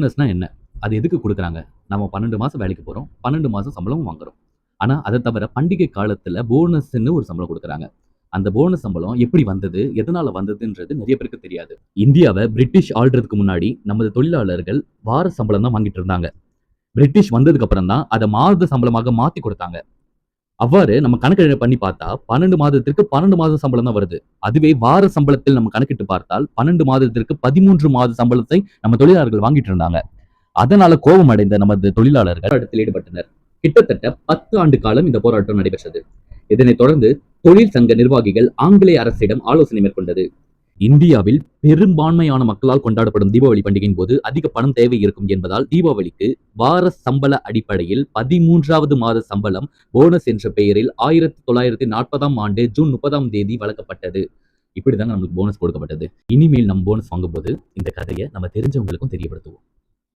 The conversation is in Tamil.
போனஸ்னா என்ன? அது எதுக்கு கொடுக்குறாங்க? நம்ம பன்னெண்டு மாதம் வேலைக்கு போகிறோம் பன்னெண்டு மாதம் சம்பளமும் வாங்குறோம். ஆனால் அதை தவிர பண்டிகை காலத்தில் போனஸ்ன்னு ஒரு சம்பளம் கொடுக்குறாங்க. அந்த போனஸ் சம்பளம் எப்படி வந்தது எதனால வந்ததுன்றது நிறைய பேருக்கு தெரியாது. இந்தியாவை பிரிட்டிஷ் ஆள்றதுக்கு முன்னாடி நமது தொழிலாளர்கள் வார சம்பளம் தான் வாங்கிட்டு இருந்தாங்க. பிரிட்டிஷ் வந்ததுக்கு அப்புறம் தான் அதை மாத சம்பளமாக மாத்தி கொடுத்தாங்க. அவ்வாறு நம்ம கணக்கு பண்ணி பார்த்தா பன்னெண்டு மாதத்திற்கு பன்னெண்டு மாத சம்பளம் தான் வருது. அதுவே வார சம்பளத்தில் நம்ம கணக்கிட்டு பார்த்தால் பன்னெண்டு மாதத்திற்கு பதிமூன்று மாத சம்பளத்தை நம்ம தொழிலாளர்கள் வாங்கிட்டு இருந்தாங்க. அதனால கோபம் அடைந்த நமது தொழிலாளர்கள் போராட்டத்தில் ஈடுபட்டனர். கிட்டத்தட்ட பத்து ஆண்டு காலம் இந்த போராட்டம் நடைபெற்றது. இதனைத் தொடர்ந்து தொழில் சங்க நிர்வாகிகள் ஆங்கிலேய அரசிடம் ஆலோசனை மேற்கொண்டது. இந்தியாவில் பெரும்பான்மையான மக்களால் கொண்டாடப்படும் தீபாவளி பண்டிகையின் போது அதிக பணம் தேவை இருக்கும் என்பதால் தீபாவளிக்கு வார சம்பள அடிப்படையில் பதிமூன்றாவது மாத சம்பளம் போனஸ் என்ற பெயரில் ஆயிரத்தி தொள்ளாயிரத்தி நாற்பதாம் ஆண்டு ஜூன் முப்பதாம் தேதி வழங்கப்பட்டது. இப்படிதாங்க நம்மளுக்கு போனஸ் கொடுக்கப்பட்டது. இனிமேல் நம்ம போனஸ் வாங்கும்போது இந்த கதையை நம்ம தெரிஞ்சவங்களுக்கும் தெரியப்படுத்துவோம்.